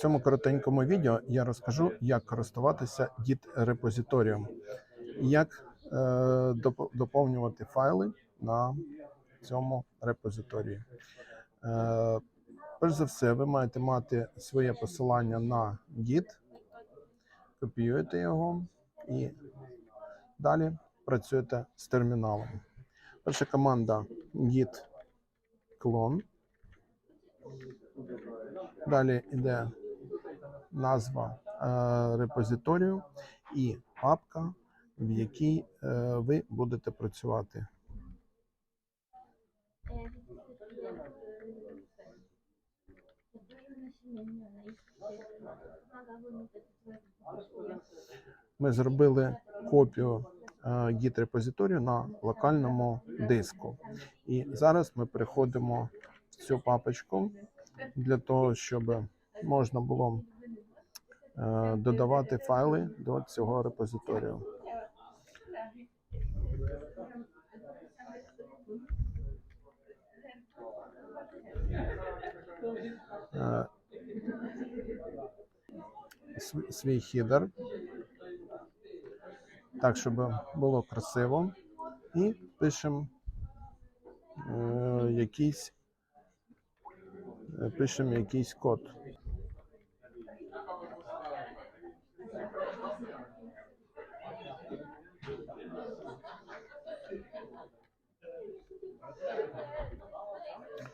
цьому коротенькому відео я розкажу, як користуватися Git репозиторієм, як е, доп- доповнювати файли на цьому репозиторії. Е, перш за все, ви маєте мати своє посилання на Git, копіюєте його і далі працюєте з терміналом. Перша команда git clone. Далі йде назва е, репозиторію і папка, в якій е, ви будете працювати. Ми зробили копію е, git репозиторію на локальному диску. І зараз ми переходимо в цю папочку для того, щоб можна було додавати файли до цього репозиторію. Е, Свій хідер, так, щоб було красиво, і пишемо е, якийсь е, пишемо якийсь код.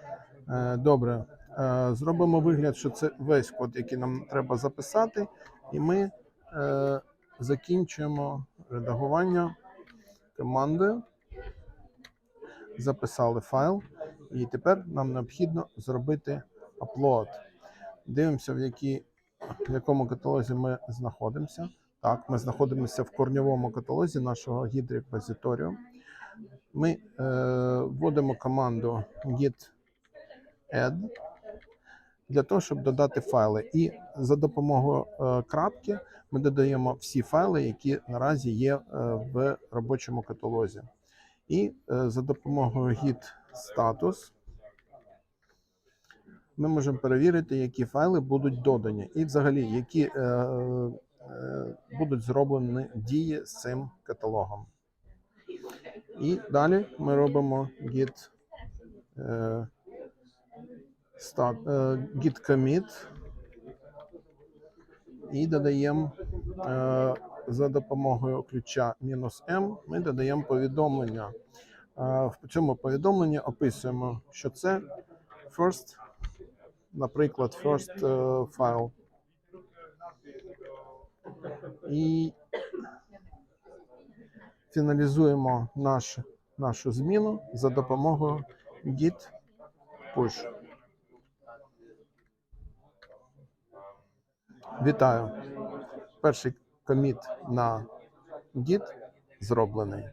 Е, Добре, Е, зробимо вигляд, що це весь код, який нам треба записати, і ми е, закінчуємо редагування командою. Записали файл, і тепер нам необхідно зробити upload. Дивимося, в, які, в якому каталозі ми знаходимося. Так, ми знаходимося в корньовому каталозі нашого git репозиторію. Ми е, вводимо команду git add для того, щоб додати файли. І за допомогою е, крапки ми додаємо всі файли, які наразі є е, в робочому каталозі. І е, за допомогою git status ми можемо перевірити, які файли будуть додані, і взагалі, які е, е, будуть зроблені дії з цим каталогом. І далі ми робимо git, е, git commit і додаємо е, за допомогою ключа мінус "-m ми додаємо повідомлення. Е, В цьому повідомленні описуємо, що це first, наприклад, first е, файл. І фіналізуємо наш, нашу зміну за допомогою git push. Вітаю! Перший коміт на Git зроблений.